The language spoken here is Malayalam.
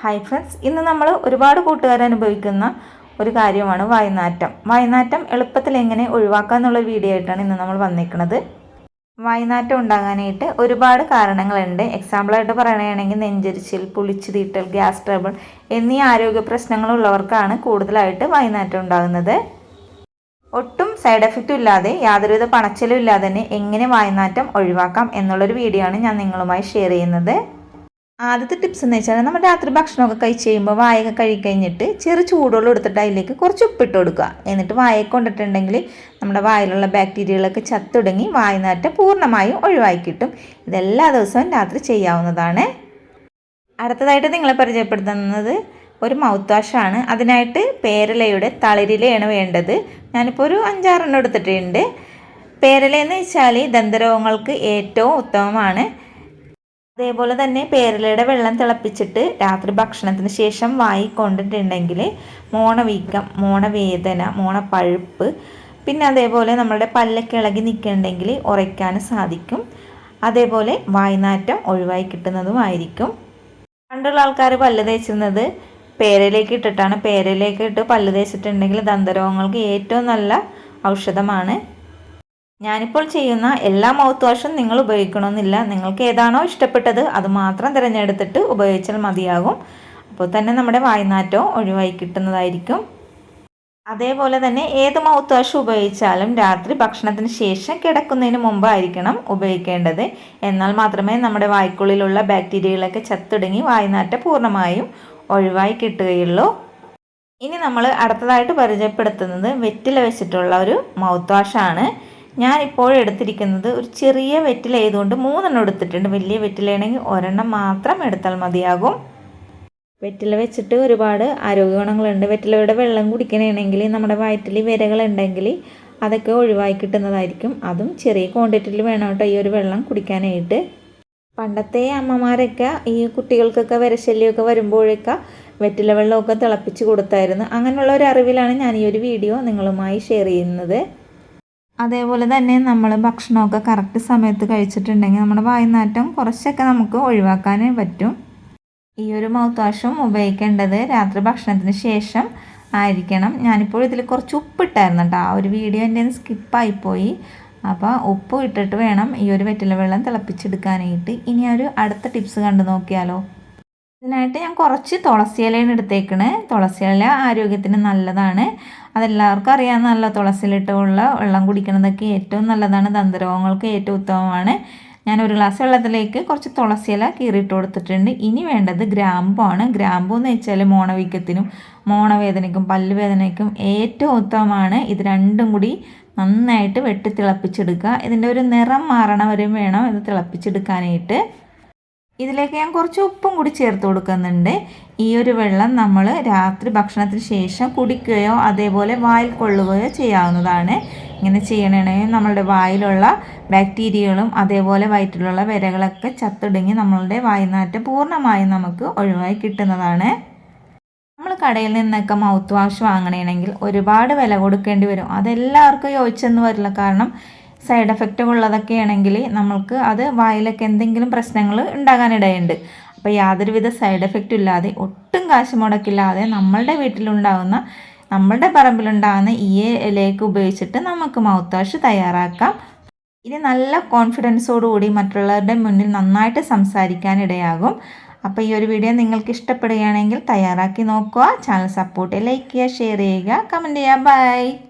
ഹായ് ഫ്രണ്ട്സ് ഇന്ന് നമ്മൾ ഒരുപാട് കൂട്ടുകാർ അനുഭവിക്കുന്ന ഒരു കാര്യമാണ് വായനാറ്റം. വായനാറ്റം എളുപ്പത്തിൽ എങ്ങനെ ഒഴിവാക്കാം എന്നുള്ള വീഡിയോ ആയിട്ടാണ് ഇന്ന് നമ്മൾ വന്നിരിക്കുന്നത് വായനാറ്റം ഉണ്ടാകാനായിട്ട് ഒരുപാട് കാരണങ്ങളുണ്ട്. എക്സാമ്പിളായിട്ട് പറയുകയാണെങ്കിൽ നെഞ്ചരിച്ചിൽ പുളിച്ചു തീട്ടൽ ഗ്യാസ് ട്രബിൾ എന്നീ ആരോഗ്യ പ്രശ്നങ്ങളുള്ളവർക്കാണ് കൂടുതലായിട്ട് വായനാറ്റം ഉണ്ടാകുന്നത്. ഒട്ടും സൈഡ് എഫക്റ്റും ഇല്ലാതെ യാതൊരുവിധ പണച്ചിലും ഇല്ലാതെ തന്നെ എങ്ങനെ വായനാറ്റം ഒഴിവാക്കാം എന്നുള്ളൊരു വീഡിയോ ആണ് ഞാൻ നിങ്ങളുമായി ഷെയർ ചെയ്യുന്നത്. ആദ്യത്തെ ടിപ്സ് എന്ന് വെച്ചാൽ നമ്മൾ രാത്രി ഭക്ഷണമൊക്കെ കഴിച്ച് കഴിയുമ്പോൾ വായൊക്കെ കഴുകി കഴിഞ്ഞിട്ട് ചെറു ചൂടുവെള്ളം എടുത്തിട്ട് അതിലേക്ക് കുറച്ച് ഉപ്പിട്ട് കൊടുക്കുക. എന്നിട്ട് വായ കൊണ്ടിട്ടുണ്ടെങ്കിൽ നമ്മുടെ വായിലുള്ള ബാക്ടീരിയകളൊക്കെ ചത്തുടങ്ങി വായനാറ്റം പൂർണമായും ഒഴിവാക്കി കിട്ടും. ഇതെല്ലാ ദിവസവും രാത്രി ചെയ്യാവുന്നതാണ്. അടുത്തതായിട്ട് നിങ്ങളെ പരിചയപ്പെടുത്തുന്നത് ഒരു മൗത്ത് വാഷാണ് അതിനായിട്ട് പേരലയുടെ തളിരിലയാണ് വേണ്ടത്. ഞാനിപ്പോൾ ഒരു അഞ്ചാറെണ്ണം എടുത്തിട്ടുണ്ട്. പേരലയെന്ന് വെച്ചാൽ ദന്തരോഗങ്ങൾക്ക് ഏറ്റവും ഉത്തമമാണ്. അതേപോലെ തന്നെ പേരലയുടെ വെള്ളം തിളപ്പിച്ചിട്ട് രാത്രി ഭക്ഷണത്തിന് ശേഷം വായി കൊണ്ടിട്ടുണ്ടെങ്കിൽ മോണവീക്കം മോണവേദന മോണപ്പഴുപ്പ് പിന്നെ അതേപോലെ നമ്മളുടെ പല്ലൊക്കെ ഇളകി നിൽക്കുന്നുണ്ടെങ്കിൽ ഉറയ്ക്കാൻ സാധിക്കും. അതേപോലെ വായ്നാറ്റം ഒഴിവായി കിട്ടുന്നതുമായിരിക്കും. പണ്ടുള്ള ആൾക്കാർ പല്ല് തേച്ചിരുന്നത് പേരയിലേക്ക് ഇട്ടിട്ടാണ്. പേരയിലേക്ക് ഇട്ട് പല്ല് തേച്ചിട്ടുണ്ടെങ്കിൽ ദന്തരോഗങ്ങൾക്ക് ഏറ്റവും നല്ല ഔഷധമാണ് ഞാനിപ്പോൾ ചെയ്യുന്ന എല്ലാ മൗത്ത് വാഷും നിങ്ങൾ ഉപയോഗിക്കണമെന്നില്ല. നിങ്ങൾക്ക് ഏതാണോ ഇഷ്ടപ്പെട്ടത് അത് മാത്രം തിരഞ്ഞെടുത്തിട്ട് ഉപയോഗിച്ചാൽ മതിയാകും. അപ്പോൾ തന്നെ നമ്മുടെ വായ്നാറ്റവും ഒഴിവായി കിട്ടുന്നതായിരിക്കും. അതേപോലെ തന്നെ ഏത് മൗത്ത് വാഷ് ഉപയോഗിച്ചാലും രാത്രി ഭക്ഷണത്തിന് ശേഷം കിടക്കുന്നതിന് മുമ്പായിരിക്കണം ഉപയോഗിക്കേണ്ടത്. എന്നാൽ മാത്രമേ നമ്മുടെ വായ്ക്കുള്ളിലുള്ള ബാക്ടീരിയകളൊക്കെ ചത്തുടങ്ങി വായ്നാറ്റം പൂർണമായും ഒഴിവായി കിട്ടുകയുള്ളൂ. ഇനി നമ്മൾ അടുത്തതായിട്ട് പരിചയപ്പെടുത്തുന്നത് വെറ്റില വെച്ചിട്ടുള്ള ഒരു മൗത്ത് വാഷാണ് ഞാൻ ഇപ്പോൾ എടുത്തിരിക്കുന്നത് ഒരു ചെറിയ വെറ്റില ആയതുകൊണ്ട് മൂന്നെണ്ണം എടുത്തിട്ടുണ്ട്. വലിയ വെറ്റിലയാണെങ്കിൽ ഒരെണ്ണം മാത്രം എടുത്താൽ മതിയാകും. വെറ്റില വെച്ചിട്ട് ഒരുപാട് ആരോഗ്യ ഗുണങ്ങളുണ്ട് വെറ്റിലയുടെ വെള്ളം കുടിക്കണമെങ്കിൽ നമ്മുടെ വയറ്റിൽ വിരകളുണ്ടെങ്കിൽ അതൊക്കെ ഒഴിവായി കിട്ടുന്നതായിരിക്കും. അതും ചെറിയ ക്വാണ്ടിറ്റിയിൽ വേണം കേട്ടോ ഈ ഒരു വെള്ളം കുടിക്കാനായിട്ട്. പണ്ടത്തെ അമ്മമാരൊക്കെ ഈ കുട്ടികൾക്കൊക്കെ വരശല്യമൊക്കെ വരുമ്പോഴൊക്കെ വെറ്റില വെള്ളമൊക്കെ തിളപ്പിച്ച് കൊടുത്തായിരുന്നു. അങ്ങനെയുള്ള ഒരു അറിവിലാണ് ഞാൻ ഈ ഒരു വീഡിയോ നിങ്ങളുമായി ഷെയർ ചെയ്യുന്നത്. അതേപോലെ തന്നെ നമ്മൾ ഭക്ഷണമൊക്കെ കറക്റ്റ് സമയത്ത് കഴിച്ചിട്ടുണ്ടെങ്കിൽ നമ്മുടെ വായുനാറ്റം കുറച്ചൊക്കെ നമുക്ക് ഒഴിവാക്കാൻ പറ്റും. ഈ ഒരു മൗത്ത് വാഷും ഉപയോഗിക്കേണ്ടത് രാത്രി ഭക്ഷണത്തിന് ശേഷം ആയിരിക്കണം. ഞാനിപ്പോൾ ഇതിൽ കുറച്ച് ഉപ്പിട്ടായിരുന്നു കേട്ടോ. ആ ഒരു വീഡിയോ എന്റെ സ്കിപ്പായിപ്പോയി അപ്പോൾ ഉപ്പ് ഇട്ടിട്ട് വേണം ഈ ഒരു വെറ്റില വെള്ളം തിളപ്പിച്ചെടുക്കാനായിട്ട്. ഇനി ഒരു അടുത്ത ടിപ്സ് കണ്ടു നോക്കിയാലോ. ഇതിനായിട്ട് ഞാൻ കുറച്ച് തുളസി തുളസിയിലയാണ് എടുത്തേക്കണേ. ഇല ആരോഗ്യത്തിന് നല്ലതാണ്. അതെല്ലാവർക്കും അറിയാവുന്നതല്ല തുളസിയിലിട്ടുള്ള വെള്ളം കുടിക്കുന്നതൊക്കെ ഏറ്റവും നല്ലതാണ് ദന്തരോഗങ്ങൾക്ക് ഏറ്റവും ഉത്തമമാണ്. ഞാൻ ഒരു ഗ്ലാസ് വെള്ളത്തിലേക്ക് കുറച്ച് തുളസി ഇല കീറിയിട്ട് കൊടുത്തിട്ടുണ്ട്. ഇനി വേണ്ടത് ഗ്രാമ്പാണ് ഗ്രാമ്പു എന്ന് വെച്ചാൽ മോണവീക്കത്തിനും മോണവേദനയ്ക്കും പല്ലുവേദനയ്ക്കും ഏറ്റവും ഉത്തമമാണ്. ഇത് രണ്ടും കൂടി നന്നായിട്ട് വെട്ടി തിളപ്പിച്ചെടുക്കുക. ഇതിന്റെ ഒരു നിറം മാറണ വരെ വേണം ഇത് തിളപ്പിച്ചെടുക്കാനായിട്ട്. ഇതിലേക്ക് ഞാൻ കുറച്ച് ഉപ്പും കൂടി ചേർത്ത് കൊടുക്കുന്നുണ്ട്. ഈ ഒരു വെള്ളം നമ്മൾ രാത്രി ഭക്ഷണത്തിന് ശേഷം കുടിക്കുകയോ അതേപോലെ വായിൽ കൊള്ളുകയോ ചെയ്യാവുന്നതാണ്. ഇങ്ങനെ ചെയ്യണമെങ്കിൽ നമ്മളുടെ വായിലുള്ള ബാക്ടീരിയകളും അതേപോലെ വയറ്റിലുള്ള വിരകളൊക്കെ ചത്തൊടുങ്ങി നമ്മളുടെ വായുനാറ്റം പൂർണമായും നമുക്ക് ഒഴിവായി കിട്ടുന്നതാണ്. നമ്മൾ കടയിൽ നിന്നൊക്കെ മൗത്ത് വാഷ് വാങ്ങണമെങ്കിൽ ഒരുപാട് വില കൊടുക്കേണ്ടി വരും. അതെല്ലാവർക്കും യോജിച്ചെന്ന് വരില്ല. കാരണം സൈഡ് എഫക്റ്റ് ഉള്ളതൊക്കെ ആണെങ്കിൽ നമ്മൾക്ക് അത് വായിലൊക്കെ എന്തെങ്കിലും പ്രശ്നങ്ങൾ ഉണ്ടാകാനിടയുണ്ട്. അപ്പോൾ യാതൊരുവിധ സൈഡ് എഫക്റ്റും ഇല്ലാതെ ഒട്ടും കാശ് മുടക്കില്ലാതെ നമ്മളുടെ വീട്ടിലുണ്ടാകുന്ന നമ്മളുടെ പറമ്പിലുണ്ടാകുന്ന ഈ ഇലയൊക്കെ ഉപയോഗിച്ചിട്ട് നമുക്ക് മൗത്ത് വാഷ് തയ്യാറാക്കാം. ഇനി നല്ല കോൺഫിഡൻസോടുകൂടി മറ്റുള്ളവരുടെ മുന്നിൽ നന്നായിട്ട് സംസാരിക്കാനിടയാകും. അപ്പോൾ ഈ ഒരു വീഡിയോ നിങ്ങൾക്ക് ഇഷ്ടപ്പെടുകയാണെങ്കിൽ തയ്യാറാക്കി നോക്കുക. ചാനൽ സപ്പോർട്ട് ചെയ്യുക ലൈക്ക് ചെയ്യുക ഷെയർ ചെയ്യുക കമന്റ് ചെയ്യുക. ബൈ